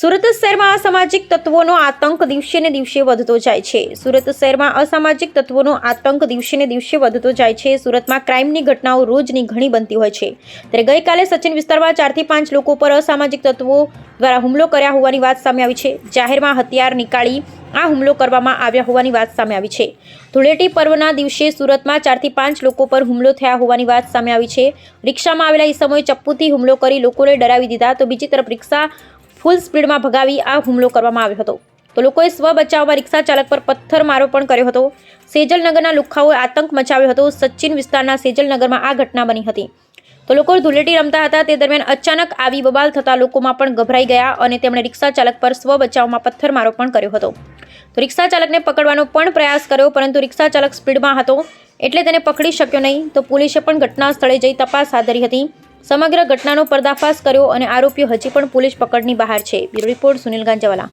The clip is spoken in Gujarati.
સુરત શહેરમાં અસામાજિક તત્વોનો આતંક દિવસે ને દિવસે વધતો જાય છે. સુરત શહેરમાં અસામાજિક તત્વોનો આતંક દિવસે ને દિવસે વધતો જાય છે. સુરતમાં ક્રાઇમની ઘટનાઓ રોજની ઘણી બનતી હોય છે. ત્યારે ગઈકાલે સચિન વિસ્તારમાં ચારથી પાંચ લોકો પર અસામાજિક તત્વો દ્વારા હુમલો કર્યા હોવાની વાત સામે આવી છે. જાહેરમાં હથિયાર નીકાળી આ હુમલો કરવામાં આવ્યા હોવાની વાત સામે આવી છે. ધૂળેટી પર્વના દિવસે સુરતમાં ચારથી પાંચ લોકો પર હુમલો થયા હોવાની વાત સામે આવી છે. રિક્ષામાં આવેલા ઈસમોએ ચપ્પુથી હુમલો કરી લોકોને ડરાવી દીધા. તો બીજી તરફ રિક્ષા ફૂલ સ્પીડમાં ભગાવી આ હુમલો કરવામાં આવ્યો હતો. તો લોકોએ સ્વ બચાવમાં રિક્ષા ચાલક પર પથ્થરમારો પણ કર્યો હતો. સેજલનગરના લુખ્ખાઓએ આતંક મચાવ્યો હતો. સચિન વિસ્તારના સેજલનગરમાં આ ઘટના બની હતી. તો લોકો ધૂળેટી રમતા હતા. તે દરમિયાન અચાનક આવી બબાલ થતા લોકોમાં પણ ગભરાઈ ગયા અને તેમણે રિક્ષા ચાલક પર સ્વ બચાવમાં પથ્થરમારો પણ કર્યો હતો. તો રિક્ષા ચાલકને પકડવાનો પણ પ્રયાસ કર્યો, પરંતુ રિક્ષા ચાલક સ્પીડમાં હતો એટલે તેને પકડી શક્યો નહીં. તો પોલીસે પણ ઘટના સ્થળે જઈ તપાસ હાથ ધરી હતી. સમગ્ર ઘટનાનો પર્દાફાશ કર્યો અને આરોપીઓ હજી પણ પોલીસ પકડની બહાર છે. Bureau report Sunil Ganjawala.